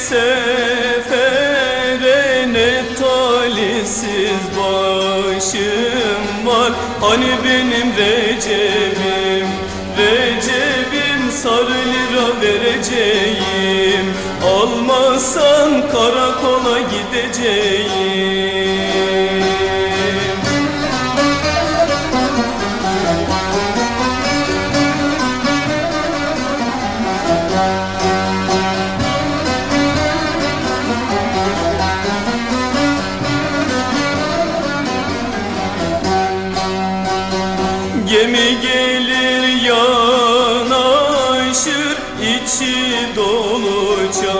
sefere ne talihsiz başım var. Hani benim Recep'im Recep'im sarı lira vereceğim. Almazsan karakola gideceğim Gemi gelir yanaşır içi dolu çamaşır.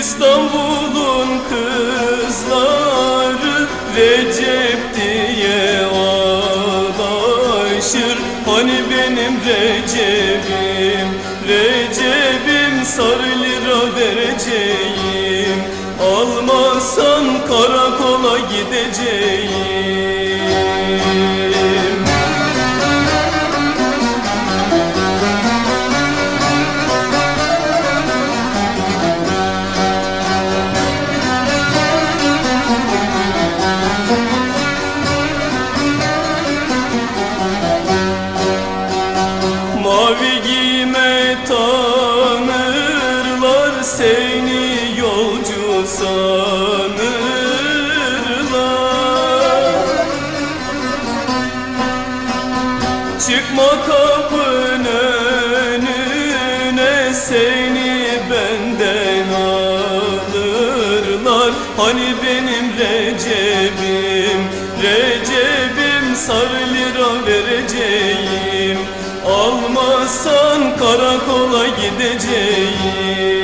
İstanbul'un kızları Recep diye ağlaşır Hani benim Recep'im Almazsan karakola gideceğim Çıkma kapın önüne seni benden alırlar. Hani benim Recep'im Recep'im sarı lira vereceğim. Almazsan karakola gideceğim